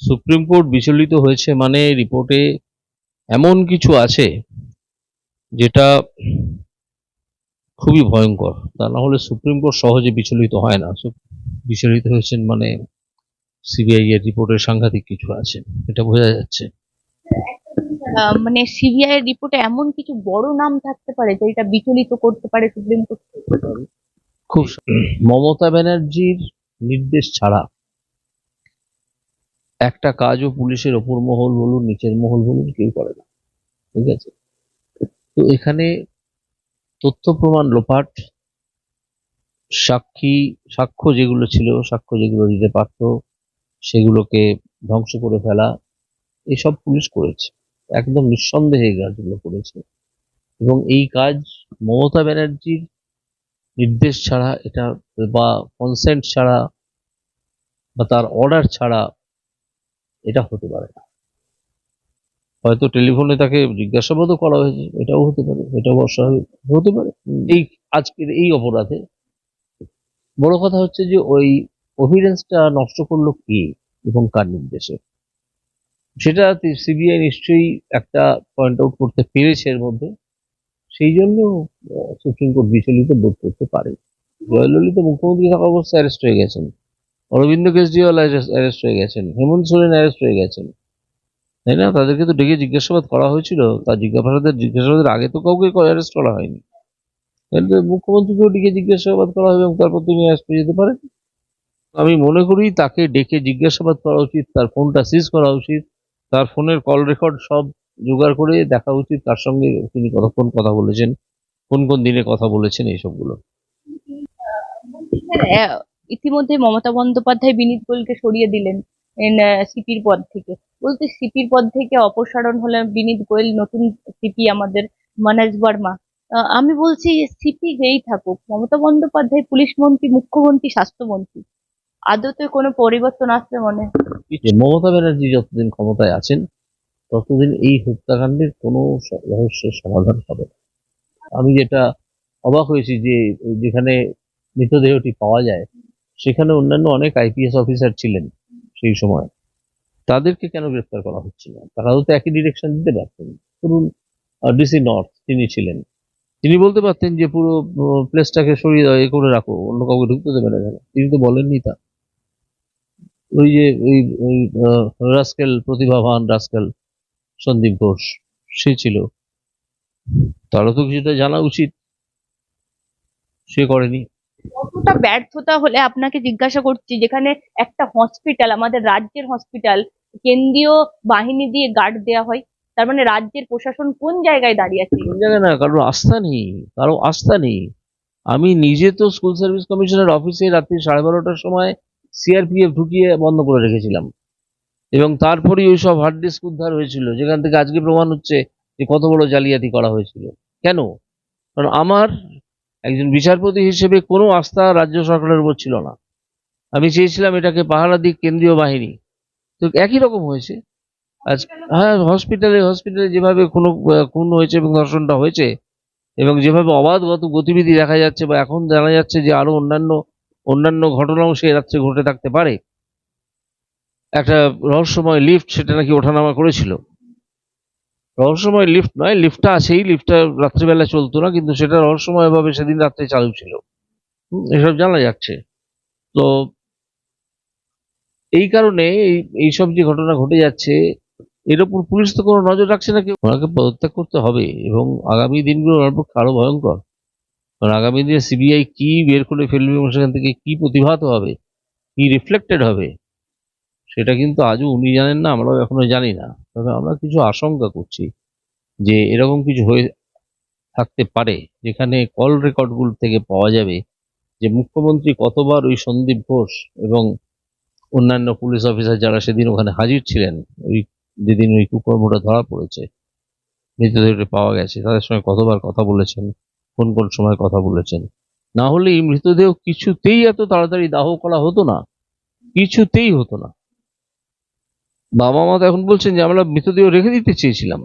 Supreme court বিচলিত হয়েছে মানে রিপোর্টে এমন কিছু আছে যেটা খুবই ভয়ঙ্কর। তা না হলে সুপ্রিম কোর্ট সহজে বিচলিত হয় না। বিচলিত হয়েছেন মানে সিবিআই এর রিপোর্টের সাংঘাতিক কিছু আছে এটা বোঝা যাচ্ছে। মানে সিবিআই এর রিপোর্টে এমন কিছু বড় নাম থাকতে পারে যেটা বিচলিত করতে পারে সুপ্রিম কোর্ট খুব মমতা ব্যানার্জির নির্দেশ ছাড়া একটা কাজও পুলিশের ওপর মহল বলুন, নিচের মহল বলুন, কেউ করে না। ঠিক আছে? তো এখানে তথ্য প্রমাণ লোপাট, সাক্ষী, সাক্ষ্য যেগুলো ছিল, সাক্ষ্য যেগুলো দিতে পারত, সেগুলোকে ধ্বংস করে ফেলা, এসব পুলিশ করেছে। একদম নিঃসন্দেহে কাজগুলো করেছে। এবং এই কাজ মমতা ব্যানার্জির নির্দেশ ছাড়া, এটা বা কনসেন্ট ছাড়া বা তার অর্ডার ছাড়া এটা হতে পারে না। হয়তো টেলিফোনে তাকে জিজ্ঞাসাবাদও করা হয়েছে এটাও হতে পারে এটাও অস্বাভাবিক হতে পারে। এই আজকের এই অপরাধে বড় কথা হচ্ছে যে ওই অভিডেন্সটা নষ্ট করল কে এবং কার নির্দেশে? সেটা সিবিআই নিশ্চয়ই একটা পয়েন্ট আউট করতে পেরেছে এর মধ্যে। সেই জন্য সুপ্রিম কোর্ট বিচলিত বোধ করতে পারে। জয়ললিত মুখ্যমন্ত্রী থাকা অবস্থায় অ্যারেস্ট হয়ে গেছেন। অরবিন্দ কেজরিওয়াল অ্যারেস্ট হয়ে গেছেন হেমন্ত সোরেন অ্যারেস্ট হয়ে গেছেন। তাই না? তাদেরকে তো ডেকে জিজ্ঞাসাবাদ করা হয়েছিল। তার জিজ্ঞাসাবাদের জিজ্ঞাসাবাদের আগে তো কাউকে অ্যারেস্ট করা হয়নি। মুখ্যমন্ত্রীকেও ডেকে জিজ্ঞাসাবাদ করা হবে এবং তারপর তিনি অ্যারেস্ট হয়ে যেতে পারেন। আমি মনে করি তাকে ডেকে জিজ্ঞাসাবাদ করা উচিত তার ফোনটা সিজ করা উচিত তার ফোনের কল রেকর্ড সব জোগাড় করে দেখা উচিত তার সঙ্গে তিনি কতক্ষণ কথা বলেছেন কোন কোন দিনে কথা বলেছেন এইসবগুলো। আহ, ইতিমধ্যে মমতা বন্দ্যোপাধ্যায় বিনীত গোয়েলকে সরিয়ে দিলেন সিপির পদ থেকে। বলতে সিপির পদ থেকে অপসারণ হলেন বিনীত গোয়েল, নতুন সিপি আমাদের মনোজ বর্মা। আমি বলছি সিপি যেই থাকুক, মমতা বন্দ্যোপাধ্যায় পুলিশ মন্ত্রী, মুখ্যমন্ত্রী, স্বাস্থ্যমন্ত্রী, আদতে কোনো পরিবর্তন আসবে মনে? মমতা ব্যানার্জি যতদিন ক্ষমতায় আছেন, ততদিন এই হত্যাকাণ্ডের কোনো রহস্যের সমাধান হবে না। আমি যেটা অবাক হয়েছি যে, যেখানে মৃতদেহটি পাওয়া যায় সেখানে অন্যান্য অনেক আইপিএস অফিসার ছিলেন সেই সময়। তাদেরকে কেন গ্রেফতার করা হচ্ছে না? তারাও তো একই ডিরেকশন দিতে পারতেন। ধরুন ডিসি নর্থ তিনি ছিলেন। তিনি বলতে পারতেন যে পুরো প্লেসটাকে সরিয়ে, এ করে রাখো, অন্য কাউকে ঢুকতে দেবে না তিনি তো বলেননি তা। ওই যে, ওই ওই রাস্কেল, প্রতিভাবান রাস্কেল, সন্দীপ ঘোষ, সে ছিল। তারও তো কিছুটা জানা উচিত। সে করেনি। কতটা ব্যর্থতা হলে আপনাকে জিজ্ঞাসা করছি, যেখানে একটা হসপিটাল আমাদের রাজ্যের হসপিটাল কেন্দ্রীয় বাহিনী দিয়ে গার্ড দেওয়া হয়, তার মানে রাজ্যের প্রশাসন কোন জায়গায় দাঁড়িয়ে আছে? কোন জায়গায় না, কারোর আস্থা নেই কারও আস্থা নেই। আমি নিজে তো স্কুল সার্ভিস কমিশনের অফিসে রাত্রি সাড়ে বারোটার সময় সিআরপিএফ ঢুকিয়ে বন্ধ করে রেখেছিলাম। এবং তারপরেই ওই সব হার্ড ডিস্ক উদ্ধার হয়েছিল, যেখান থেকে আজকে প্রমাণ হচ্ছে যে কত বড় জালিয়াতি করা হয়েছিল। কেন? কারণ আমার একজন বিচারপতি হিসেবে কোনো আস্থা রাজ্য সরকারের উপর ছিল না। আমি চেয়েছিলাম এটাকে পাহারা দিক কেন্দ্রীয় বাহিনী। তো একই রকম হয়েছে। আজ হ্যাঁ হসপিটালে হসপিটালে যেভাবে কোনো খুন হয়েছে এবং ধর্ষণটা হয়েছে এবং যেভাবে অবাধ গত গতিবিধি দেখা যাচ্ছে বা এখন জানা যাচ্ছে যে আরও অন্যান্য অন্যান্য ঘটনাও সে রাত্রে ঘটে থাকতে পারে। একটা রহস্যময় লিফট সেটা নাকি ওঠানামা করেছিল। রহস্যময় লিফট নয় লিফটটা আছেই লিফটটা রাত্রিবেলা চলতো না, কিন্তু সেটা রহস্যময়ভাবে সেদিন রাত্রে চালু ছিল। এসব জানা যাচ্ছে। তো এই কারণে এই, এইসব যে ঘটনা ঘটে যাচ্ছে, এর উপর পুলিশ তো কোনো নজর রাখছে না কেউ। ওনাকে পদত্যাগ করতে হবে, এবং আগামী দিনগুলো ওনার পক্ষে আরও ভয়ঙ্কর। কারণ আগামী দিনে সিবিআই কি বের করে ফেলবে এবং সেখান থেকে কি প্রতিভাত হবে, কি রিফ্লেক্টেড হবে, সেটা কিন্তু আজও উনি জানেন না, আমরাও এখনও জানি না। তবে আমরা কিছু আশঙ্কা করছি যে এরকম কিছু হয়ে থাকতে পারে, যেখানে কল রেকর্ডগুলো থেকে পাওয়া যাবে যে মুখ্যমন্ত্রী কতবার ওই সন্দীপ ঘোষ এবং অন্যান্য পুলিশ অফিসার যারা সেদিন ওখানে হাজির ছিলেন, ওই যেদিন ওই কুকর্মটা ধরা পড়েছে, মৃতদেহটি পাওয়া গেছে, তাদের সঙ্গে কতবার কথা বলেছেন, কোন কোন সময় কথা বলেছেন। না হলে এই মৃতদেহ কিছুতেই এত তাড়াতাড়ি দাহ করা হতো না, কিছুতেই হতো না। বাবা মা তো এখন বলছেন যে, আমরা মৃতদেহ রেখে দিতে চেয়েছিলাম।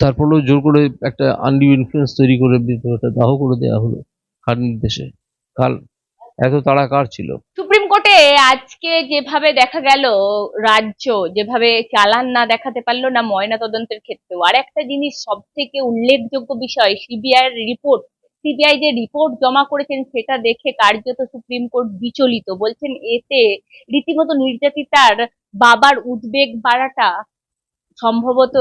তারপরেও জোর করে একটা আনডিউ ইনফ্লুয়েন্স তৈরি করে মৃতদেহটা দাহ করে দেওয়া হলো কার নির্দেশে। কার এত তাড়া কার ছিল? সুপ্রিম কোর্টে আজকে যেভাবে দেখা গেল, রাজ্য যেভাবে চালান না দেখাতে পারল না ময়না তদন্তের ক্ষেত্রেও আর একটা জিনিস সব থেকে উল্লেখযোগ্য বিষয় সিবিআই রিপোর্ট সিবিআই যে রিপোর্ট জমা করেছেন সেটা দেখে কার্যত সুপ্রিম কোর্ট বিচলিত। বলছেন, এতে রীতিমতো নির্যাতিতার বাবার উদ্বেগ বাড়াটা সম্ভবত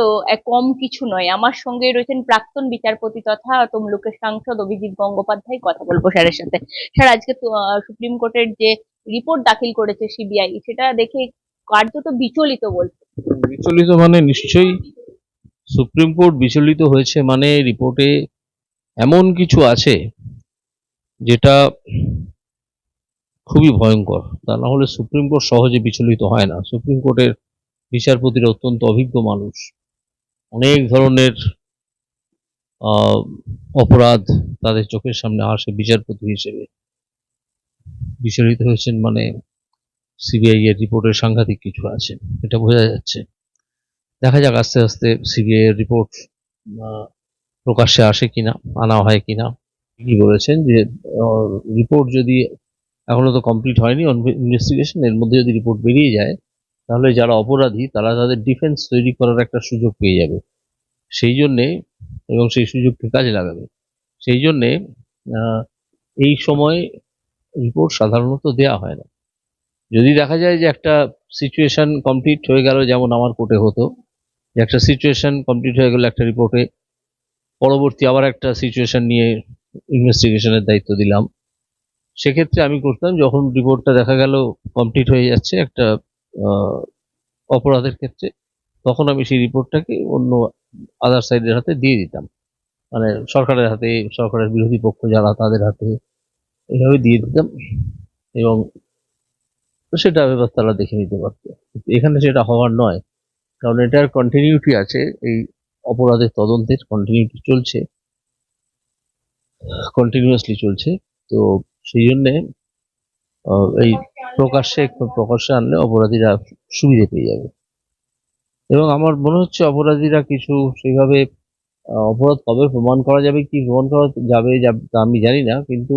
কম কিছু নয়। আমার সঙ্গে রয়েছেন প্রাক্তন বিচারপতি তথা তমলুকের সাংসদ অভিজিৎ গঙ্গোপাধ্যায়। কথা বলব স্যারের সাথে। স্যার, আজকে সুপ্রিম কোর্টের যে রিপোর্ট দাখিল করেছে সিবিআই সেটা দেখে কার্যত বিচলিত বলছে। বিচলিত মানে নিশ্চয়ই সুপ্রিম কোর্ট বিচলিত হয়েছে মানে রিপোর্টে এমন কিছু আছে যেটা খুবই ভয়ঙ্কর। তা না হলে সুপ্রিম কোর্ট সহজে বিচলিত হয় না। সুপ্রিম কোর্টের বিচারপতিরা অত্যন্ত অভিজ্ঞ মানুষ। অনেক ধরনের অপরাধ তাদের চোখের সামনে আসে বিচারপতি হিসেবে বিচলিত হয়েছেন মানে সিবিআই এর রিপোর্টের সাংঘাতিক কিছু আছে। এটা বোঝা যাচ্ছে। দেখা যাক আস্তে আস্তে সিবিআই এর রিপোর্ট প্রকাশ্যে আসে কিনা, আনা হয় কিনা। কি বলেছেন যে রিপোর্ট যদি এখনও তো কমপ্লিট হয়নি ইনভেস্টিগেশন এর মধ্যে যদি রিপোর্ট বেরিয়ে যায়, তাহলে যারা অপরাধী, তারা তাদের ডিফেন্স তৈরি করার একটা সুযোগ পেয়ে যাবে। সেই জন্যে, এবং সেই সুযোগকে কাজে লাগাবে। সেই জন্যে এই সময় রিপোর্ট সাধারণত দেয়া হয় না। যদি দেখা যায় যে একটা সিচুয়েশন কমপ্লিট হয়ে গেল, যেমন আমার কোর্টে হতো, যে একটা সিচুয়েশন কমপ্লিট হয়ে গেল, একটা রিপোর্টে পরবর্তী আবার একটা সিচুয়েশন নিয়ে ইনভেস্টিগেশনের দায়িত্ব দিলাম। সেক্ষেত্রে আমি করতাম, যখন রিপোর্টটা দেখা গেল কমপ্লিট হয়ে যাচ্ছে একটা অপরাধের ক্ষেত্রে, তখন আমি সেই রিপোর্টটাকে অন্য আদার সাইডের হাতে দিয়ে দিতাম। মানে সরকারের হাতে, সরকারের বিরোধী পক্ষ যারা তাদের হাতে এইভাবে দিয়ে দিতাম এবং সেটা এবার তারা দেখে নিতে পারতো। এখানে সেটা হওয়ার নয়, কারণ এটার কন্টিনিউটি আছে এই অপরাধের তদন্তের কন্টিনিউটি চলছে কন্টিনিউয়াসলি চলছে। তো সেই জন্যে এই প্রকাশ্যে প্রকাশ্যে আনলে অপরাধীরা সুবিধে পেয়ে যাবে। এবং আমার মনে হচ্ছে অপরাধীরা কিছু সেইভাবে অপরাধ কবে প্রমাণ করা যাবে, কি প্রমাণ করা যাবে আমি জানি না, কিন্তু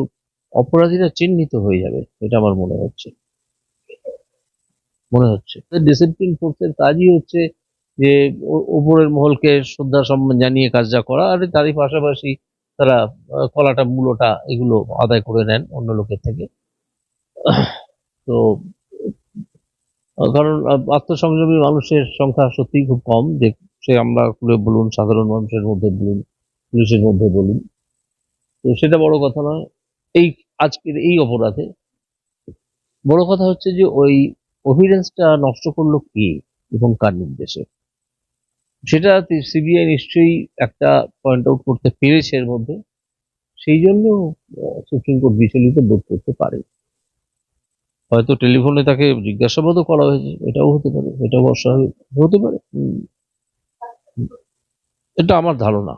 অপরাধীরা চিহ্নিত হয়ে যাবে, এটা আমার মনে হচ্ছে। মনে হচ্ছে। ডিসিপ্লিন ফোর্সের কাজই হচ্ছে যে উপরের মহলকে শ্রদ্ধা সম্মান জানিয়ে কাজটা করা, আর তারই পাশাপাশি তারা কলাটা, মূলটা এগুলো আদায় করে নেন অন্য লোকের থেকে। তো কারণ আত্মসংযমী মানুষের সংখ্যা সত্যিই খুব কম। যে, সে আমরা করে বলুন, সাধারণ মানুষের মধ্যে বলুন পুলিশের মধ্যে বলুন। তো সেটা বড় কথা নয়। এই, আজকের এই অপরাধে বড় কথা হচ্ছে যে ওই অভিডেন্সটা নষ্ট করল কে এবং কার নির্দেশে? সেটা সিবিআই নিশ্চয়ই একটা পয়েন্ট আউট করতে পেরেছে এর মধ্যে। সেই জন্য সুপ্রিম কোর্ট বিচলিত বোধ করতে পারে। হয়তো টেলিফোনে তাকে জিজ্ঞাসাবাদও করা হয়েছে, এটাও হতে পারে এটাও অস্বাভাবিক হতে পারে। এটা আমার ধারণা।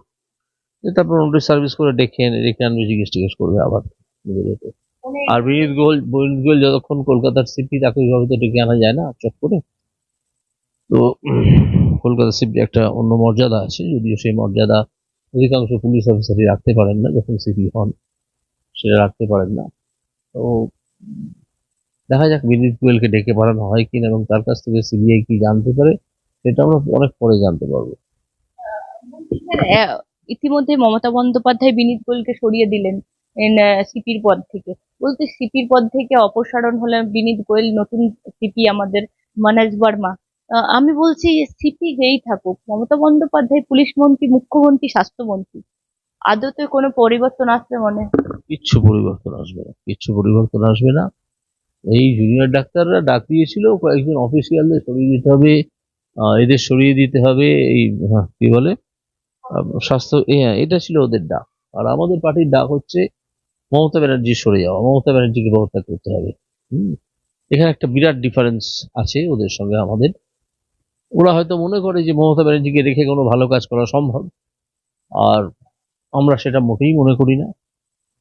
তারপর নোটিশ সার্ভিস করে ডেকে এনে, ডেকে আনবে, জিজ্ঞেস টিজ্ঞেস করবে আবার। আর বিনীত গোয়েল বিনীত গোয়েল যতক্ষণ কলকাতার সিপি তাকে ওইভাবে তো ডেকে আনা যায় না, চট করে। তো কলকাতা সিপি একটা অন্য মর্যাদা আছে যদিও সেই মর্যাদা অধিকাংশ পুলিশ অফিসারই রাখতে পারেন না যখন সিপি হন সেটা রাখতে পারেন না। তো দেখা যাক বিনীত গোয়েলকে ডেকে পাঠানো হয় কিনা এবং তার কাছ থেকে সিবিআই কি জানতে পারে সেটা আমরা অনেক পরে জানতে পারব। আহ, ইতিমধ্যে মমতা বন্দ্যোপাধ্যায় বিনীত গোয়েলকে সরিয়ে দিলেন সিপির পদ থেকে। বলতে সিপির পদ থেকে অপসারণ হলেন বিনীত গোয়েল নতুন সিপি আমাদের মনোজ বর্মা। আমি বলছি সিপি যেই থাকুক। মমতা বন্দ্যোপাধ্যায় পুলিশ মন্ত্রী মুখ্যমন্ত্রী স্বাস্থ্যমন্ত্রী আদতে কোনো পরিবর্তন আসবে মনে? কিচ্ছু পরিবর্তন আসবে না কিচ্ছু পরিবর্তন আসবে না। এই জুনিয়র ডাক্তাররা ডাক দিয়েছিল কয়েকজন অফিসিয়ালদের সরিয়ে দিতে হবে এদের সরিয়ে দিতে হবে এই হ্যাঁ, কি বলে? স্বাস্থ্য হ্যাঁ, এটা ছিল ওদের ডাক। আর আমাদের পার্টির ডাক হচ্ছে মমতা ব্যানার্জি সরে যাওয়া মমতা ব্যানার্জিকে ব্যবস্থা করতে হবে। হুম। এখানে একটা বিরাট ডিফারেন্স আছে ওদের সঙ্গে আমাদের। ওরা হয়তো মনে করে যে মমতা ব্যানার্জিকে রেখে কোনো ভালো কাজ করা সম্ভব। আর আমরা সেটা মোটেই মনে করি না।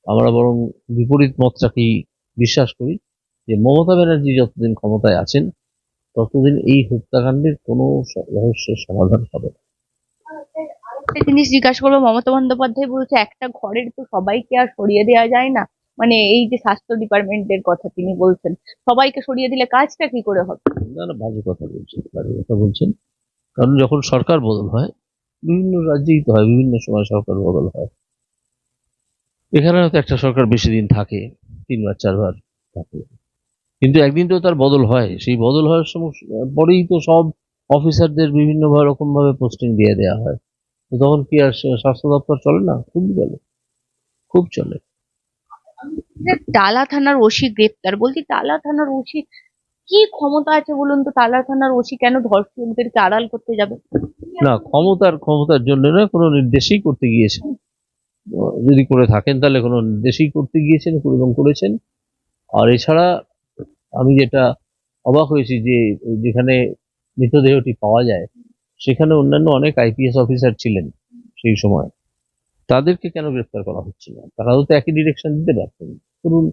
আমরা বরং বিপরীত মতটাকেই বিশ্বাস করি যে মমতা ব্যানার্জি যতদিন ক্ষমতায় আছেন, ততদিন এই হত্যাকাণ্ডের কোনো রহস্যের সমাধান হবে না। জিনিস জিজ্ঞাসা করব মমতা বন্দ্যোপাধ্যায় বলছে, একটা ঘরের তো সবাইকে আর সরিয়ে দেওয়া যায় না। মানে এই যে স্বাস্থ্য ডিপার্টমেন্টের কথা তিনি বলছেন, সবাইকে সরিয়ে দিলে কাজটা কি করে হবে? না না, বাজে কথা বলছেন, বাজে কথা বলছেন। কারণ যখন সরকার বদল হয়, বিভিন্ন রাজ্যেই তো হয়, বিভিন্ন সময় সরকার বদল হয়। এখানে হয়তো একটা সরকার বেশি দিন থাকে, তিনবার, চারবার থাকে। কিন্তু একদিন তো তার বদল হয়, সেই বদল হওয়ার সময়, পরেই তো সব অফিসারদের বিভিন্ন রকম ভাবে পোস্টিং দিয়ে দেওয়া হয়। তখন কি আর স্বাস্থ্য দপ্তর চলে না? খুব চলে। খুব চলে। টালা থানার ওসি গ্রেপ্তার। বলছি টালা থানার ওসি কি ক্ষমতা আছে বলুন তো? টালা থানার ওসি কেন ধর্ষকদেরকে আড়াল করতে যাবে? না, ক্ষমতার ক্ষমতার জন্য না কোনো নির্দেশই করতে গিয়েছেন। যদি করে থাকেন, তাহলে কোনো নির্দেশই করতে গিয়েছেন এবং করেছেন। আর এছাড়া আমি যেটা অবাক হয়েছি যে, যেখানে মৃতদেহটি পাওয়া যায়, সেখানে অন্যান্য অনেক আইপিএস অফিসার ছিলেন সেই সময়। তাদেরকে কেন গ্রেফতার করা হচ্ছে না? তারাও তো একই ডিরেকশন দিতে পারতেন ধরুন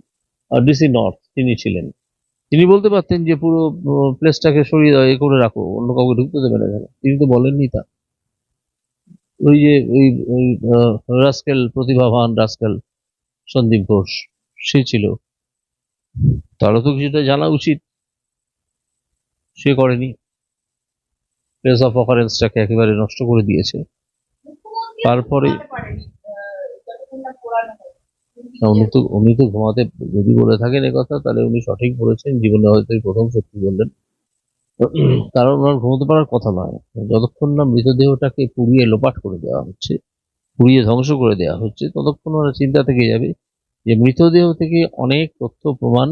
ডিসি নর্থ তিনি ছিলেন। তিনি বলতে পারতেন যে পুরো প্লেসটাকে সরিয়ে, এ করে রাখো, অন্য কাউকে ঢুকতে দেবে না এখানে তিনি তো বলেননি তা। ওই যে, ওই ওই রাস্কেল, প্রতিভাবান রাস্কেল, সন্দীপ ঘোষ, সে ছিল। তারও তো কিছুটা জানা উচিত। সে করেনি। প্লেস অফ অকারেন্সটাকে একেবারে নষ্ট করে দিয়েছে। তারপরে উনি তো উনি তো ঘুমাতে যদি বলে থাকেন কথা তাহলে উনি সঠিক বলেছেন জীবনে হয়তো প্রথম সত্যি বললেন। কারণ ওনার ঘুমোতে পারার কথা নয়। যতক্ষণ না মৃতদেহটাকে পুড়িয়ে লোপাট করে দেওয়া হচ্ছে পুড়িয়ে ধ্বংস করে দেওয়া হচ্ছে ততক্ষণ ওরা চিন্তা থেকে যাবে যে মৃতদেহ থেকে অনেক তথ্য প্রমাণ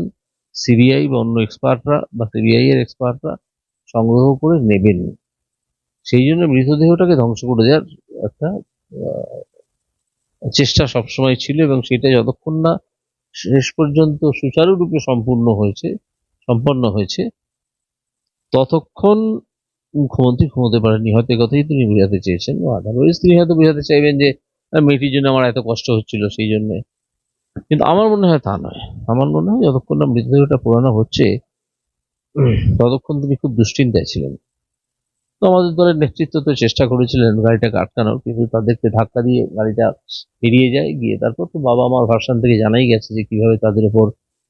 সিবিআই বা অন্য এক্সপার্টরা বা সিবিআই এর এক্সপার্টরা সংগ্রহ করে নেবেন। সেই জন্য মৃতদেহটাকে ধ্বংস করে দেওয়ার একটা চেষ্টা সবসময় ছিল এবং সেটা যতক্ষণ না শেষ পর্যন্ত সুচারুরূপে সম্পূর্ণ হয়েছে সম্পন্ন হয়েছে ততক্ষণ মুখ্যমন্ত্রী ঘুমোতে পারেননি। হয়তো কথাই তিনি বোঝাতে চেয়েছেন। আদারওয়াইজ তিনি হয়তো বোঝাতে চাইবেন যে মেয়েটির জন্য আমার এত কষ্ট হচ্ছিল সেই জন্য। কিন্তু আমার মনে হয় তা নয়। আমার মনে হয় যতক্ষণ না মৃতদেহটা পোড়ানো হচ্ছে ততক্ষণ তিনি খুব দুশ্চিন্তায় ছিলেন। তো আমাদের দলের নেতৃত্ব তো চেষ্টা করেছিলেন গাড়িটাকে আটকানোর কিন্তু তাদেরকে ধাক্কা দিয়ে গাড়িটা বেরিয়ে যায় গিয়ে তারপর তো বাবা মার ভার্সান থেকে জানাই গেছে যে কীভাবে তাদের উপর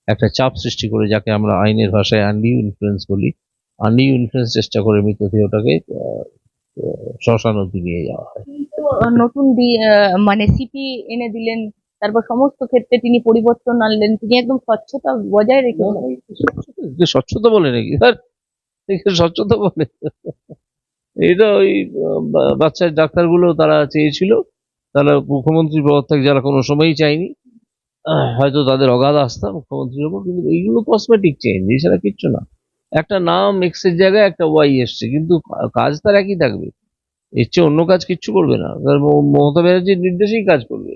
একটা চাপ সৃষ্টি করে যাকে আমরা আইনের ভাষায় আন্ডিউ ইনফ্লুয়েন্স বলি। আন্ডিউ ইনফ্লুয়েন্স চেষ্টা করে মৃতদেহটাকে শ্মশান অব্দি নিয়ে যাওয়া হয়। নতুন মানে সিপি এনে দিলেন তারপর সমস্ত ক্ষেত্রে তিনি পরিবর্তন আনলেন তিনি একদম স্বচ্ছতা বজায় একে স্বচ্ছতা বলে নাকি? স্বচ্ছতা বলে? এটা ওই বাচ্চার ডাক্তারগুলো তারা চেয়েছিল। তারা মুখ্যমন্ত্রী পদ থেকে যারা কোনো সময়ই চায়নি। হয়তো তাদের অগাধ আস্থা মুখ্যমন্ত্রীর ওপর কিন্তু এইগুলো কসমেটিক চেঞ্জ এছাড়া কিচ্ছু না। একটা নাম এক্সের জায়গায় একটা ওয়াই এসছে কিন্তু কাজ তার একই থাকবে। এর চেয়ে অন্য কাজ কিচ্ছু করবে না। মমতা ব্যানার্জির নির্দেশেই কাজ করবে।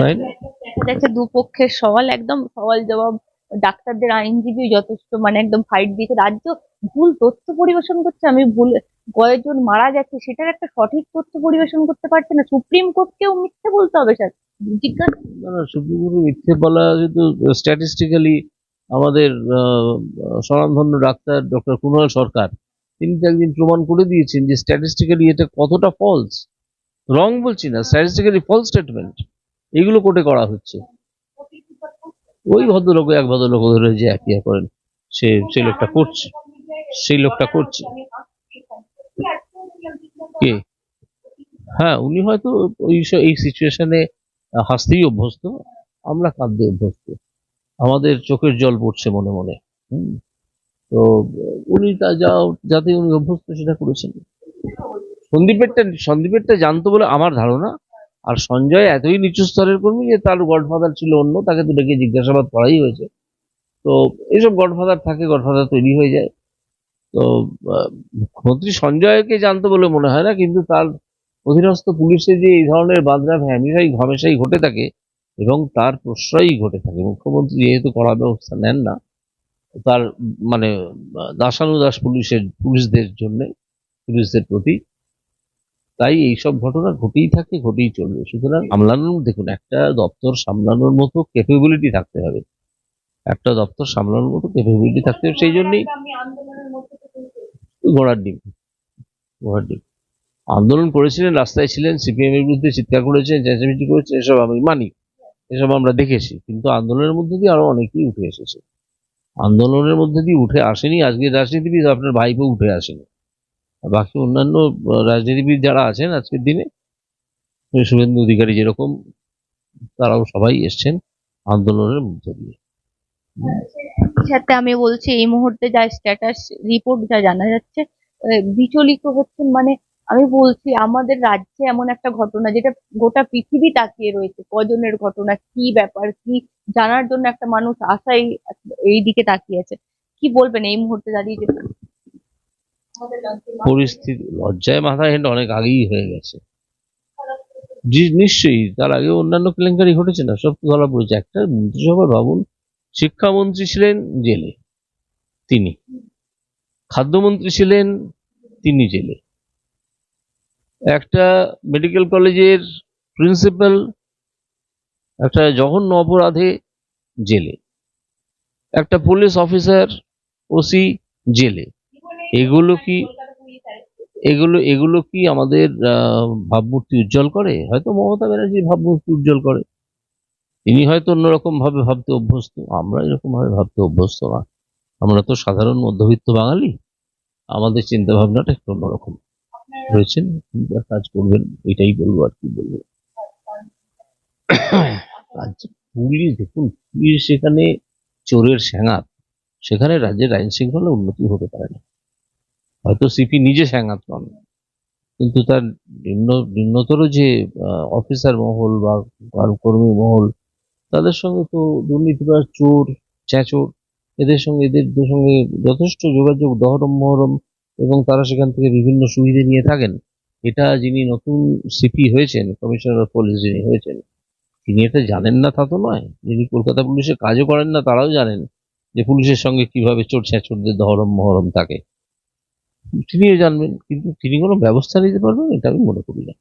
তাই না? দুপক্ষের সওয়াল একদম সওয়াল জবাব ডাক্তারদের, আইনজীবী যথেষ্ট মানে একদম ফাইট দিয়েছে। রাজ্য ভুল তথ্য পরিবেশন করছে, আমি ভুল, কয়েকজন মারা যাচ্ছে সেটার একটা সঠিক তথ্য পরিবেশন করতে পারছে না। সুপ্রিম কোর্টকেও মিথ্যে বলতে হবে, স্যার। মিথ্যে বলা স্ট্যাটিস্টিক্যালি আমাদের স্বনামধন্য ডাক্তার ডক্টর সরকার, তিনি তো একদিন প্রমাণ করে দিয়েছেন যে এটা কতটা ফলস রং বলছি না ফলস স্টেটমেন্ট এগুলো কোর্টে করা হচ্ছে। ওই ভদ্রলোক, এক ভদ্রলোক ধরে যে এক একই করেন, সে, সেই লোকটা করছে। সেই লোকটা করছে। কে? হ্যাঁ উনি হয়তো ওই এই সিচুয়েশনে হাসতেই অভ্যস্ত, আমরা কাঁদতে অভ্যস্ত। আমাদের চোখের জল পড়ছে মনে মনে। তো উনি তা যা যাতে উনি অভ্যস্ত সেটা করেছেন। সন্দীপেরটা সন্দীপেরটা জানতো বলে আমার ধারণা আর সঞ্জয় এতই নিচু স্তরের কর্মী যে তার গডফাদার ছিল অন্য, তাকে তো ডেকে জিজ্ঞাসাবাদ করাই হয়েছে। তো এইসব গডফাদার থাকে, গডফাদার তৈরি হয়ে যায়। তো মুখ্যমন্ত্রী সঞ্জয়কে জানতো বলে মনে হয় না, কিন্তু তার অধীনস্থ পুলিশে যে এই ধরনের বাদরাম হামেশাই হামেশাই ঘটে থাকে এবং তার প্রশ্রয়ই ঘটে থাকে। মুখ্যমন্ত্রী যেহেতু কড়া ব্যবস্থা নেন না, তার মানে দাসানুদাস পুলিশের, পুলিশদের জন্য, পুলিশদের প্রতি তাই এইসব ঘটনা ঘটেই থাকে, ঘটেই চলবে। সুতরাং সামলানোর দেখুন, একটা দপ্তর সামলানোর মতো ক্যাপেবিলিটি থাকতে হবে। একটা দপ্তর সামলানোর মতো ক্যাপেবিলিটি থাকতে হবে। সেই জন্যই ঘোড়ার ডিম ঘোড়ার ডিম। আন্দোলন করেছিলেন, রাস্তায় ছিলেন সিপিএম এর বিরুদ্ধে চিৎকার করেছেন চেঁচামেচি করেছেন এসব আমি মানি, এসব আমরা দেখেছি। কিন্তু আন্দোলনের মধ্যে দিয়ে আরও অনেকেই উঠে এসেছে। আন্দোলনের মধ্যে দিয়ে উঠে আসেনি আজকের রাজনীতিবিদ আপনার ভাইপো উঠে আসেনি। বাকি অন্যান্য রাজনীতিবিদ যারা আছেন আজকের দিনে শুভেন্দু অধিকারী যেরকম, তারাও সবাই এসছেন আন্দোলনের মধ্যে দিয়ে। সাথে আমি বলছি, এই মুহূর্তে যা স্ট্যাটাস রিপোর্ট যা জানা যাচ্ছে বিচলিত হচ্ছেন মানে আমি বলছি, আমাদের রাজ্যে এমন একটা ঘটনা যেটা গোটা পৃথিবী তাকিয়ে রয়েছে, কজনের ঘটনা, কি ব্যাপার, কি জানার জন্য একটা মানুষ আশাই এই দিকে তাকিয়ে আছে। কি বলবেন এই মুহূর্তে দাঁড়িয়ে পরিস্থিতি, লজ্জায় মাথা হেঁটে অনেক আগেই হয়ে গেছে। নিশ্চয়ই, তার আগে অন্যান্য কেলেঙ্কারি ঘটেছে না, সব ধরা পড়েছে। একটা মন্ত্রিসভার ভাবুন শিক্ষামন্ত্রী ছিলেন জেলে, তিনি। খাদ্যমন্ত্রী ছিলেন তিনি জেলে। একটা মেডিকেল কলেজের প্রিন্সিপাল, একটা জঘন্য অপরাধে জেলে। একটা পুলিশ অফিসার, ওসি জেলে। এগুলো কি এগুলো এগুলো কি আমাদের ভাবমূর্তি উজ্জ্বল করে? হয়তো মমতা ব্যানার্জির ভাবমূর্তি উজ্জ্বল করে। তিনি হয়তো অন্যরকম ভাবে ভাবতে অভ্যস্ত। আমরা এরকম ভাবে ভাবতে অভ্যস্ত না। আমরা তো সাধারণ মধ্যবিত্ত বাঙালি। আমাদের চিন্তা ভাবনাটা একটু অন্যরকম। রয়েছেন? কাজ করবেন, এটাই বলব আর কি বলব। পুলিশ, দেখুন, পুলিশ সেখানে চোরের স্যাঙাত সেখানে রাজ্যের আইন শৃঙ্খলা উন্নতি হতে পারে না। হয়তো সিপি নিজে স্যাঙাত নন কিন্তু তার নিম্ন, নিম্নতর যে অফিসার মহল বা কার- কর্মী মহল, তাদের সঙ্গে তো দুর্নীতিবাজ চোর, চেঁচোর, এদের সঙ্গে এদের সঙ্গে যথেষ্ট যোগাযোগ, দহরম, মহরম এবং তারা সেখান থেকে বিভিন্ন সুবিধা নিয়ে থাকেন। এটা যিনি নতুন সিপি হয়েছেন কমিশনার অফ পুলিশ যিনি হয়েছেন, তিনি এটা জানেন না তা তো নয়। যিনি কলকাতা পুলিশে কাজও করেন না, তারাও জানেন যে পুলিশের সঙ্গে কীভাবে চোর ছেঁচোরদের দহরম, মহরম থাকে। তিনিও জানবেন কিন্তু তিনি কোনো ব্যবস্থা নিতে পারবেন এটা আমি মনে করি না।